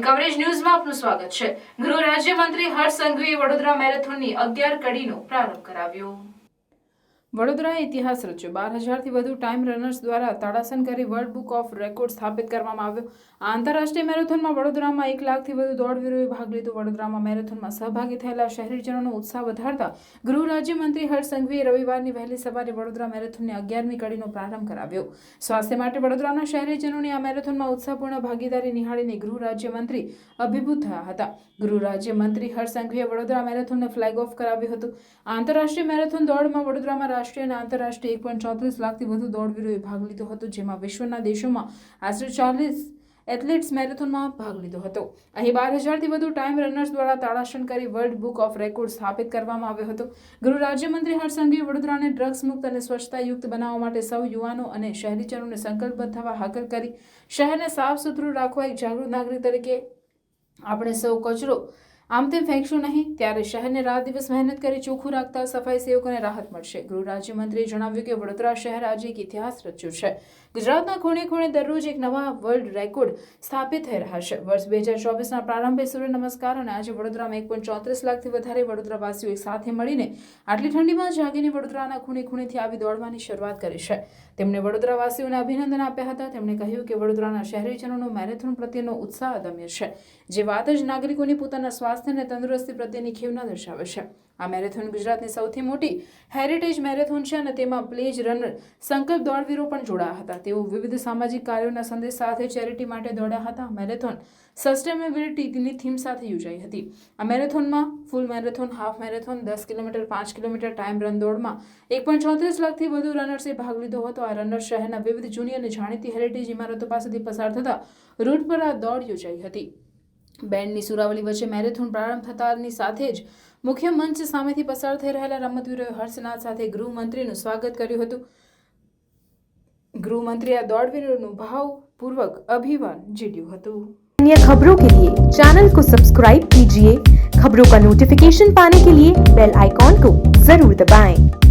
Coverage ન્યૂઝમાં આપનું સ્વાગત છે. ગૃહ રાજ્યમંત્રી હર્ષ સંઘવીએ વડોદરા મેરેથોનની અગિયાર કડીનો પ્રારંભ કરાવ્યો. વડોદરાએ ઇતિહાસ રચ્યો. બાર હજારથી વધુ ટાઈમ રનર્સ દ્વારા તાડાસન કરી વર્લ્ડ બુક ઓફ રેકોર્ડ સ્થાપિત કરવામાં આવ્યો. આંતરરાષ્ટ્રીય મેરેથોનમાં વડોદરામાં એક લાખથી વધુ દોડવીરોએ ભાગ લીધો. વડોદરામાં મેરેથોનમાં સહભાગી થયેલા શહેરીજનોનો ઉત્સાહ વધારતા ગૃહ રાજ્યમંત્રી હર્ષ સંઘવીએ રવિવારની વહેલી સવારે વડોદરા મેરેથોનની અગિયારમી કડીનો પ્રારંભ કરાવ્યો. સ્વાસ્થ્ય માટે વડોદરાના શહેરીજનોની આ મેરેથોનમાં ઉત્સાહપૂર્ણ ભાગીદારી નિહાળીને ગૃહ રાજ્યમંત્રી અભિભૂત થયા હતા. ગૃહ રાજ્યમંત્રી હર્ષ સંઘવીએ વડોદરા મેરેથોનને ફ્લેગ ઓફ કરાવ્યું હતું. આંતરરાષ્ટ્રીય મેરેથોન દોડમાં વડોદરામાં રાષ્ટ્રીય અને આંતરરાષ્ટ્રીય એક પોઈન્ટ ચોત્રીસ લાખથી વધુ દોડવીરોએ ભાગ લીધો હતો, જેમાં વિશ્વના દેશોમાં આશરે ચાલીસ એથ્લેટ્સ મેરેથોનમાં ભાગ લીધો હતો. અહીં બાર હજારથી વધુ ટાઈમ રનર્સ દ્વારા તાળાસન કરી વર્લ્ડ બુક ઓફ રેકોર્ડ સ્થાપિત કરવામાં આવ્યો હતો. ગૃહ રાજ્યમંત્રી હર્ષ સંઘવીએ વડોદરાને ડ્રગ્સ મુક્ત અને સ્વચ્છતાયુક્ત બનાવવા માટે સૌ યુવાનો અને શહેરીજનોને સંકલ્પબદ્ધ થવા હાકલ કરી. શહેરને સાફ સુથરું રાખવા એક જાગૃત નાગરિક તરીકે આપણે સૌ કચરો આમ તેમ ફેંકશું નહીં, ત્યારે શહેરને રાત દિવસ મહેનત કરી ચોખ્ખું રાખતા સફાઈ સેવકોને રાહત મળશે. ગૃહ રાજ્યમંત્રીએ જણાવ્યું કે વડોદરા શહેર આજે એક ઇતિહાસ રચ્યો છે. ગુજરાતના ખૂણે ખૂણે દરરોજ એક નવા વર્લ્ડ રેકોર્ડ સ્થાપિત થઈ રહ્યા છે. વર્ષ બે હજાર ચોવીસના પ્રારંભે સૂર્ય નમસ્કાર અને આજે વડોદરામાં એક પોઈન્ટ ચોત્રીસ લાખથી વધારે વડોદરાવાસીઓ એક સાથે મળીને આટલી ઠંડીમાં જાગીને વડોદરાના ખૂણે ખૂણેથી આવી દોડવાની શરૂઆત કરી છે. તેમણે વડોદરાવાસીઓને અભિનંદન આપ્યા હતા. તેમણે કહ્યું કે વડોદરાના શહેરીજનોનો મેરેથોન પ્રત્યેનો ઉત્સાહ અદમ્ય છે. જે વાત જ નાગરિકોની પોતાના સ્વાસ્થ્ય અને તંદુરસ્તી પ્રત્યેની ખેવના દર્શાવે છે. આ મેરેથોન ગુજરાતની સૌથી મોટી હેરિટેજ મેરેથોન છે અને તેમાં પ્લેજ રનર સંકલ્પ દોડવીરો પણ જોડાયા હતા. તેઓ વિવિધ સામાજિક કાર્યોના સંદેશ સાથે ચેરિટી માટે દોડ્યા હતા. મેરેથોન સસ્ટેનેબિલિટીની થીમ સાથે યોજાઈ હતી. આ મેરેથોનમાં ફૂલ મેરેથોન હાફ મેરેથોન દસ કિલોમીટર, પાંચ કિલોમીટર ટાઈમ રન દોડમાં એક પણ ચોત્રીસ લાખથી વધુ રનર્સે ભાગ લીધો હતો. આ રનર શહેરના વિવિધ જૂની અને જાણીતી હેરિટેજ ઇમારતો પાસેથી પસાર થતા રૂટ પર આ દોડ યોજાઈ હતી. બેન્ડની સુરાવલી વચ્ચે મેરેથોન પ્રારંભ થતાની સાથે જ મુખ્ય મંચ સામેથી પસાર થઈ રહેલા રમતવીરોએ હર્ષનાદ સાથે ગૃહમંત્રીનું સ્વાગત કર્યું હતું ગૃહમંત્રીએ આ દોડવીરોનું ભાવપૂર્વક અભિવાદન ઝીલ્યું હતું अन्य खबरों के लिए चैनल को सब्सक्राइब कीजिए खबरों का नोटिफिकेशन पाने के लिए बेल आइकॉन को जरूर दबाएं।